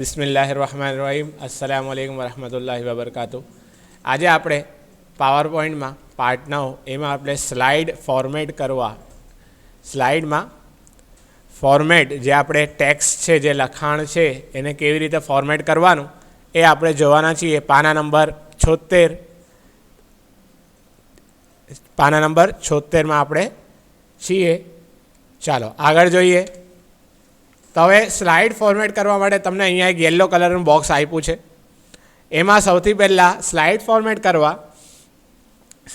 બિસ્મિલ્લાહિર રહમાન રહીમ અસલામ વાલેકુમ વરહમતુલ્લાહ વબરકાતુ આજે આપણે power પોઈન્ટમાં part નવ એમાં આપણે સ્લાઇડ ફોર્મેટ કરવા. સ્લાઇડમાં ફોર્મેટ જે આપણે ટેક્સ છે, જે લખાણ છે, એને કેવી રીતે ફોર્મેટ કરવાનું, એ આપણે જોવાના છીએ. પાના નંબર છોતેર પાના નંબર છોતેરમાં આપણે છીએ. ચાલો, આગળ જોઈએ. તો હવે સ્લાઇડ ફોર્મેટ કરવા માટે તમને અહીંયા એક યલો કલરનું બોક્સ આપ્યું છે. એમાં સૌથી પહેલાં સ્લાઇડ ફોર્મેટ કરવા.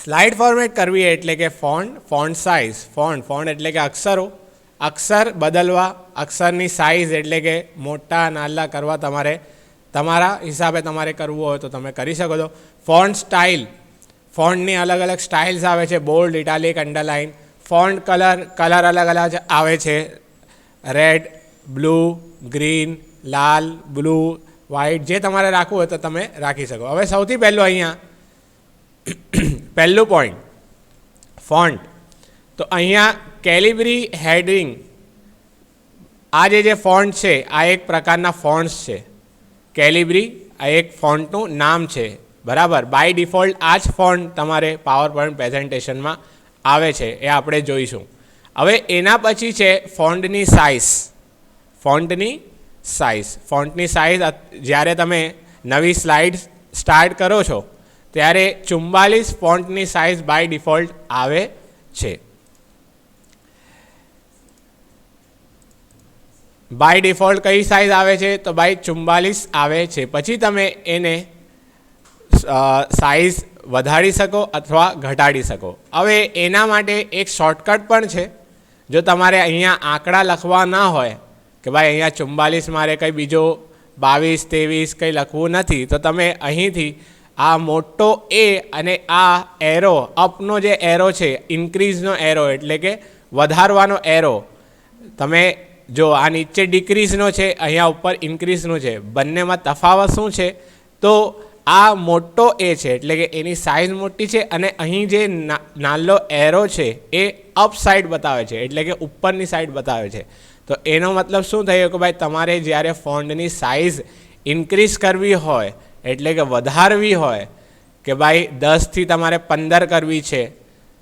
સ્લાઇડ ફોર્મેટ કરવી એટલે કે font font size font font એટલે કે અક્ષરો. અક્ષર બદલવા, અક્ષરની સાઇઝ એટલે કે મોટા નાલા કરવા તમારે, તમારા હિસાબે તમારે કરવું હોય તો તમે કરી શકો છો. ફોન્ટ સ્ટાઇલ ફોન્ટની અલગ અલગ સ્ટાઇલ્સ આવે છે bold italic underline font colour colour અલગ અલગ આવે છે. રેડ બ્લુ, ગ્રીન, લાલ, બ્લુ, વ્હાઇટ, જે તમારે રાખવું હોય તો તમે રાખી શકો. હવે સૌથી પહેલું અહીંયા, પહેલું પોઈન્ટ ફોન્ટ તો અહીંયા કેલિબ્રી હેડિંગ આ જે જે ફોન્ટ છે, આ એક પ્રકારના ફોન્ટ્સ છે. કેલિબ્રી, આ એક ફોન્ટનું નામ છે. બરાબર? બાય ડિફોલ્ટ આ જ ફોન્ટ તમારે પાવર પોઈન્ટ પ્રેઝન્ટેશનમાં આવે છે. એ આપણે જોઈશું. હવે એના પછી છે ફોન્ટની સાઇઝ ફોન્ટની સાઇઝ ફોન્ટની સાઇઝ જ્યારે તમે નવી સ્લાઇડ સ્ટાર્ટ કરો છો, ત્યારે ચુમ્બાલીસ ફોન્ટની સાઇઝ બાય ડિફોલ્ટ આવે છે. બાય ડિફોલ્ટ કઈ સાઇઝ આવે છે? તો બાય ચુમ્બાલીસ આવે છે. પછી તમે એને સાઇઝ વધારી શકો અથવા ઘટાડી શકો. હવે એના માટે એક શોર્ટકટ પણ છે. જો તમારે અહીંયા આંકડા લખવા ના હોય કે ભાઈ અહીંયા ચુમ્બાલીસ મારે કંઈ બીજો બાવીસ, ત્રેવીસ કંઈ લખવું નથી, તો તમે અહીંથી આ મોટો એ અને આ એરો અપનો જે એરો છે ઇન્ક્રીઝનો એરો એટલે કે વધારવાનો એરો તમે જો આ નીચે ડિક્રીઝનો છે, અહીંયા ઉપર ઇન્ક્રીઝનું છે, બંનેમાં તફાવત શું છે? તો આ મોટો એ છે, એટલે કે એની સાઇઝ મોટી છે અને અહીં જે નાનો એરો છે, એ અપ સાઈડ બતાવે છે, એટલે કે ઉપરની સાઈડ બતાવે છે. તો એનો મતલબ શું થયો કે ભાઈ તમારે જ્યારે ફોન્ડની સાઇઝ ઇન્ક્રીઝ કરવી હોય, એટલે કે વધારવી હોય, કે ભાઈ દસથી તમારે પંદર કરવી છે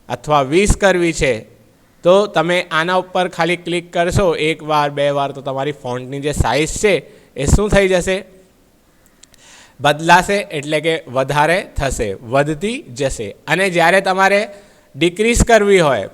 અથવા વીસ કરવી છે, તો તમે આના ઉપર ખાલી ક્લિક કરશો, એક વાર, બે વાર, તો તમારી ફોન્ટની જે સાઇઝ છે એ શું થઈ જશે? બદલાશે એટલે કે વધારે થશે, વધતી જશે. અને જ્યારે તમારે ડિક્રીઝ કરવી હોય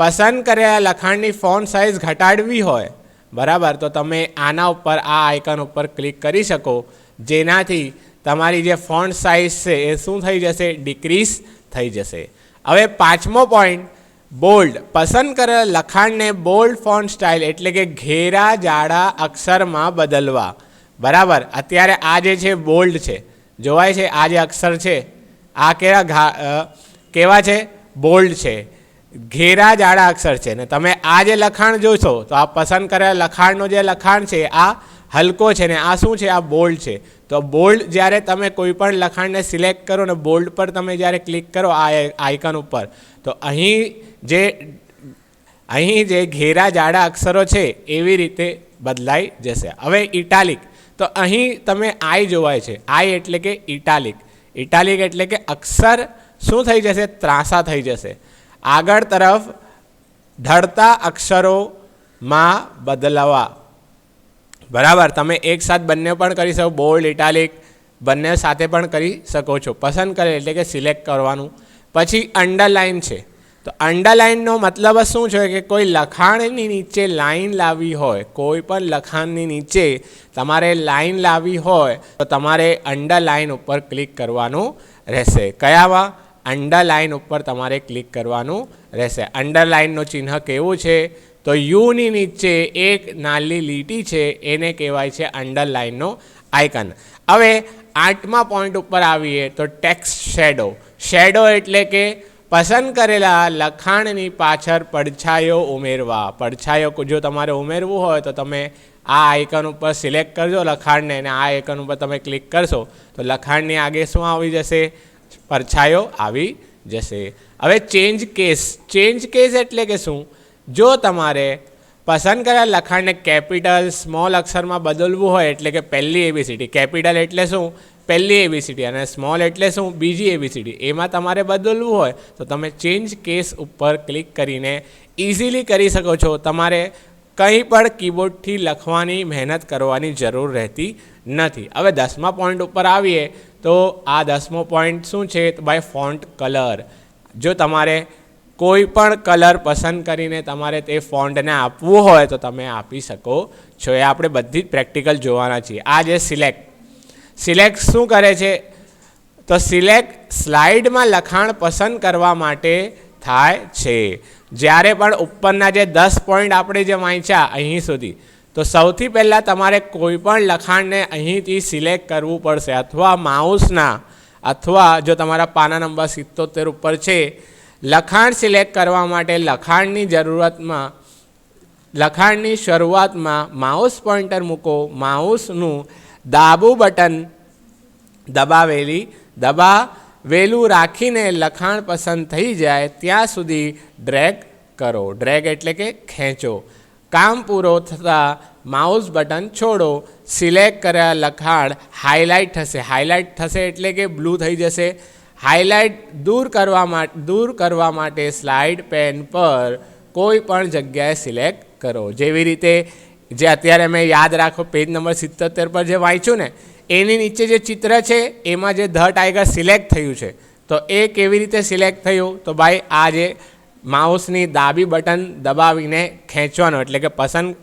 પસંદ કરેલા લખાણની ફોન્ટ સાઇઝ ઘટાડવી હોય, બરાબર, તો તમે આના ઉપર, આ આઇકન ઉપર ક્લિક કરી શકો. જેનાથી તમારી જે ફોન્ટ સાઇઝ છે એ શું થઈ જશે? ડિક્રીઝ થઈ જશે. હવે પાંચમો પોઈન્ટ બોલ્ડ. પસંદ કરેલા લખાણને બોલ્ડ ફોન્ટ સ્ટાઇલ એટલે કે ઘેરા જાડા અક્ષરમાં બદલવા. બરાબર, અત્યારે આ જે છે બોલ્ડ છે. જોવાય છે આ જે અક્ષર છે? આ કેવા ઘા કેવા છે? બોલ્ડ છે. ઘેરા જાડા અક્ષર છે. ને તમે આ જે લખાણ જોશો, તો આ પસંદ કરેલા લખાણનો જે લખાણ છે, આ હલકો છે ને આ શું છે? આ બોલ્ડ છે. તો બોલ્ડ જ્યારે તમે કોઈ પણ લખાણને સિલેક્ટ કરો ને બોલ્ડ પર તમે જ્યારે ક્લિક કરો આ આઇકન ઉપર, તો અહીં જે અહીં જે ઘેરા જાડા અક્ષરો છે, એવી રીતે બદલાઈ જશે. હવે ઇટાલિક. તો અહીં તમે આઈ જોવાય છે. આઈ એટલે કે ઇટાલિક. ઇટાલિક એટલે કે અક્ષર શું થઈ જશે? ત્રાસા થઈ જશે. આગળ તરફ ઢળતા અક્ષરોમાં બદલવા. બરાબર, તમે એક સાથ બંને પણ કરી શકો, બોલ્ડ, ઇટાલિક, બંને સાથે પણ કરી શકો છો. પસંદ કરે એટલે કે સિલેક્ટ કરવાનું. પછી અંડરલાઇન છે. તો અંડરલાઇનનો મતલબ શું છે કે કોઈ લખાણની નીચે લાઈન લાવવી હોય, કોઈ પણ લખાણની નીચે તમારે લાઈન લાવવી હોય, તો તમારે અંડરલાઇન ઉપર ક્લિક કરવાનું રહેશે. કયામાં અંડરલાઇન ઉપર તમારે ક્લિક કરવાનું રહેશે. અંડરલાઇનનું ચિહ્ન કેવું છે? તો યુની નીચે એક નાની લીટી છે, એને કહેવાય છે અંડરલાઇનનો આઇકન. હવે આઠમા પોઈન્ટ ઉપર આવીએ તો ટેક્સ શેડો. શેડો એટલે કે પસંદ કરેલા લખાણની પાછળ પડછાયો ઉમેરવા. પડછાયો જો તમારે ઉમેરવું હોય તો તમે આ આઇકન ઉપર સિલેક્ટ કરજો લખાણને અને આ આઇકન ઉપર તમે ક્લિક કરશો તો લખાણની આગે શું આવી જશે? પડછાયો આવી જશે. હવે ચેન્જ કેસ ચેન્જ કેસ એટલે કે શું? જો તમારે પસંદ કરેલા લખાણને કેપિટલ સ્મોલ અક્ષરમાં બદલવું હોય એટલે કે પહેલી એબીસીડી કેપિટલ એટલે શું? પહેલી એબીસીડી અને સ્મોલ એટલે શું? બીજી એબીસીડી એમાં તમારે બદલવું હોય તો તમે ચેન્જ કેસ ઉપર ક્લિક કરીને ઇઝીલી કરી શકો છો. તમારે કંઈ પણ કીબોર્ડથી લખવાની મહેનત કરવાની જરૂર રહેતી નથી. હવે દસમા પોઈન્ટ ઉપર આવીએ. તો આ દસમો પોઈન્ટ શું છે? ભાઈ ફોન્ટ કલર જો તમારે કોઈ પણ કલર પસંદ કરીને તમારે તે ફોન્ટને આપવું હોય તો તમે આપી શકો છો. એ આપણે બધી જ પ્રેક્ટિકલ જોવાના છીએ. આ જે સિલેક્ટ સિલેક્ટ શું કરે છે? તો સિલેક્ટ સ્લાઇડમાં લખાણ પસંદ કરવા માટે થાય છે. જ્યારે પણ ઉપરના જે દસ પોઈન્ટ આપણે જે વાંચ્યા, અહીં સુધી તો સૌથી પહેલાં તમારે કોઈ પણ લખાણને અહીંથી સિલેક્ટ કરવું પડશે અથવા માઉસના અથવા જો તમારા પાના નંબર સિત્તોતેર ઉપર છે, લખાણ સિલેક્ટ કરવા માટે લખાણની જરૂરતમાં, લખાણની શરૂઆતમાં માઉસ પોઇન્ટર મૂકો, માઉસનું ડાબું બટન દબાવેલી, દબાવેલું રાખીને લખાણ પસંદ થઈ જાય, ત્યાં સુધી ડ્રેગ કરો. ડ્રેગ એટલે કે ખેંચો. કામ પૂરો થતાં માઉસ બટન છોડો, સિલેક્ટ કર્યા લખાણ હાઇલાઇટ થશે. હાઇલાઇટ થશે એટલે કે બ્લુ થઈ જશે. હાઇલાઇટ દૂર કરવા માટે દૂર કરવા માટે સ્લાઇડ પેન પર કોઈ પણ જગ્યાએ સિલેક્ટ કરો. જેવી રીતે જે અત્યારે મેં યાદ રાખો પેજ નંબર સિત્તોતેર પર જે વાંચ્યું ને, એની નીચે જે ચિત્ર છે, એમાં જે ધ ટાઈગર સિલેક્ટ થયું છે, તો એ કેવી રીતે સિલેક્ટ થયું? તો ભાઈ, આ જે માઉસની ડાબી બટન દબાવીને ખેંચવાનો, એટલે કે પસંદ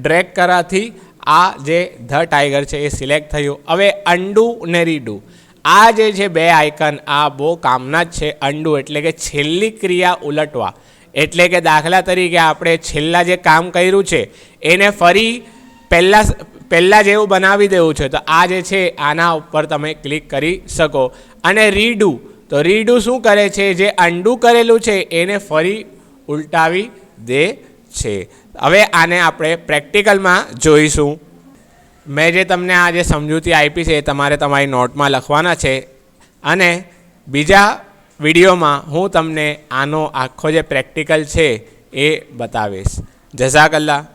ડ્રેક કરવાથી આ જે ધ ટાઈગર છે એ સિલેક્ટ થયું. હવે અંડુ ને રીડુ. આ જે છે બે આઇકન, આ બહુ કામના જ છે અંડુ એટલે કે છેલ્લી ક્રિયા ઉલટવા. એટલે કે દાખલા તરીકે આપણે છેલ્લા જે કામ કર્યું છે, એને ફરી પહેલાં પહેલાં જેવું બનાવી દેવું છે, તો આ જે છે આના ઉપર તમે ક્લિક કરી શકો. અને રીડુ તો રીડું શું કરે છે? જે અંડું કરેલું છે, એને ફરી ઉલટાવી દે છે. હવે આને આપણે પ્રેક્ટિકલમાં જોઈશું. મેં જે તમને આ જે સમજૂતી આપી છે, એ તમારે તમારી નોટમાં લખવાના છે. અને બીજા વિડીયોમાં હું તમને આનો આખો જે પ્રેક્ટિકલ છે, એ બતાવીશ. જઝાકલ્લા